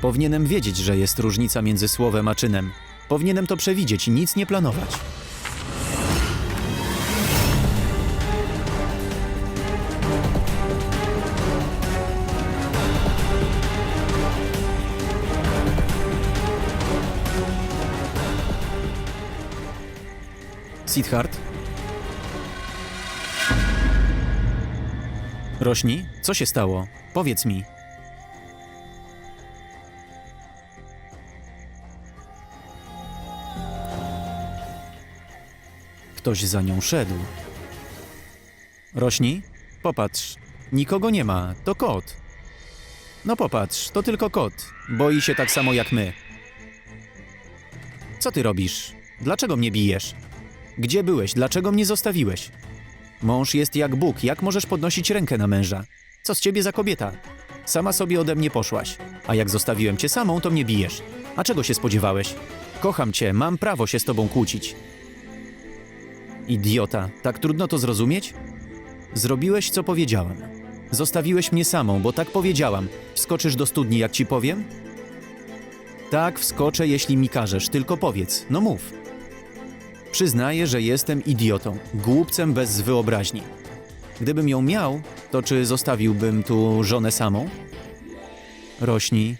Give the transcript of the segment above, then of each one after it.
Powinienem wiedzieć, że jest różnica między słowem a czynem. Powinienem to przewidzieć i nic nie planować. Sidhart? Rośni? Co się stało? Powiedz mi. Ktoś za nią szedł. Rośni? Popatrz. Nikogo nie ma. To kot. No popatrz, to tylko kot. Boi się tak samo jak my. Co ty robisz? Dlaczego mnie bijesz? Gdzie byłeś? Dlaczego mnie zostawiłeś? Mąż jest jak Bóg, jak możesz podnosić rękę na męża? Co z ciebie za kobieta? Sama sobie ode mnie poszłaś. A jak zostawiłem cię samą, to mnie bijesz. A czego się spodziewałeś? Kocham cię, mam prawo się z tobą kłócić. Idiota, tak trudno to zrozumieć? Zrobiłeś, co powiedziałam. Zostawiłeś mnie samą, bo tak powiedziałam. Wskoczysz do studni, jak ci powiem? Tak, wskoczę, jeśli mi każesz, tylko powiedz, no mów. Przyznaję, że jestem idiotą, głupcem bez wyobraźni. Gdybym ją miał, to czy zostawiłbym tu żonę samą? Rośni.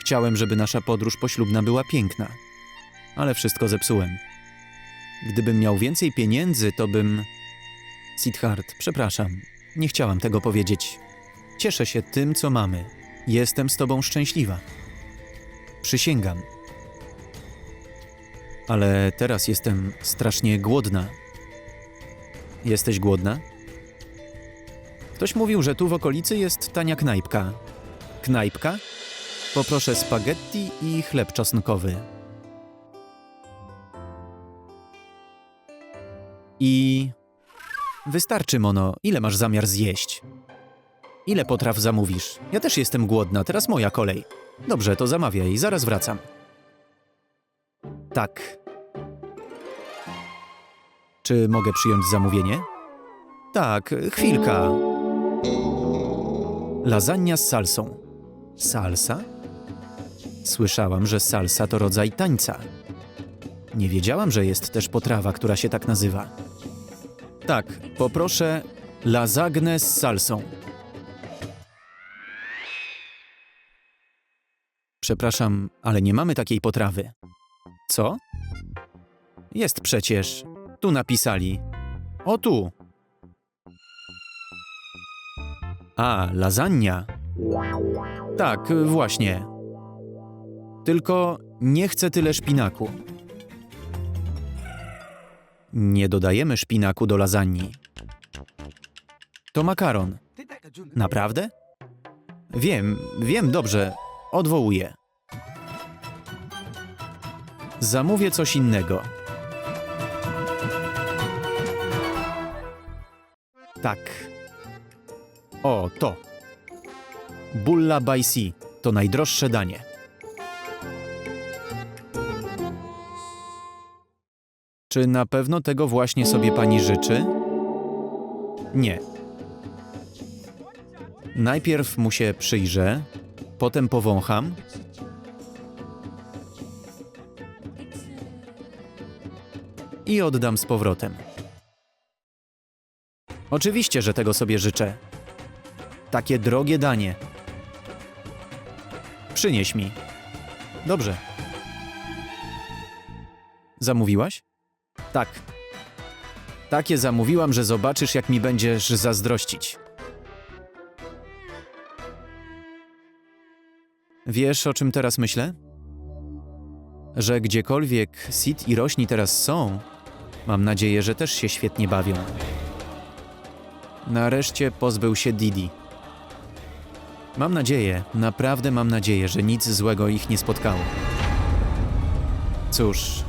Chciałem, żeby nasza podróż poślubna była piękna, ale wszystko zepsułem. Gdybym miał więcej pieniędzy, to bym. Sidhart, przepraszam, nie chciałam tego powiedzieć. Cieszę się tym, co mamy. Jestem z tobą szczęśliwa. Przysięgam. Ale teraz jestem strasznie głodna. Jesteś głodna? Ktoś mówił, że tu w okolicy jest tania knajpka. Knajpka? Poproszę spaghetti i chleb czosnkowy. I. Wystarczy, Mono. Ile masz zamiar zjeść? Ile potraw zamówisz? Ja też jestem głodna, teraz moja kolej. Dobrze, to zamawiaj, zaraz wracam. Tak. Czy mogę przyjąć zamówienie? Tak, chwilka. Lasagna z salsą. Salsa? Słyszałam, że salsa to rodzaj tańca. Nie wiedziałam, że jest też potrawa, która się tak nazywa. Tak, poproszę lasagnę z salsą. Przepraszam, ale nie mamy takiej potrawy. Co? Jest przecież. Tu napisali. O tu. A, lasagna. Tak, właśnie. Tylko nie chcę tyle szpinaku. Nie dodajemy szpinaku do lasagne. To makaron. Naprawdę? Wiem, wiem dobrze. Odwołuję. Zamówię coś innego. Tak. O, to. Bulla by to najdroższe danie. Czy na pewno tego właśnie sobie pani życzy? Nie. Najpierw mu się przyjrzę, potem powącham. I oddam z powrotem. Oczywiście, że tego sobie życzę. Takie drogie danie. Przynieś mi. Dobrze. Zamówiłaś? Tak. Takie zamówiłam, że zobaczysz, jak mi będziesz zazdrościć. Wiesz, o czym teraz myślę? Że gdziekolwiek Sid i rośni teraz są, mam nadzieję, że też się świetnie bawią. Nareszcie pozbył się Didi. Mam nadzieję, naprawdę mam nadzieję, że nic złego ich nie spotkało. Cóż,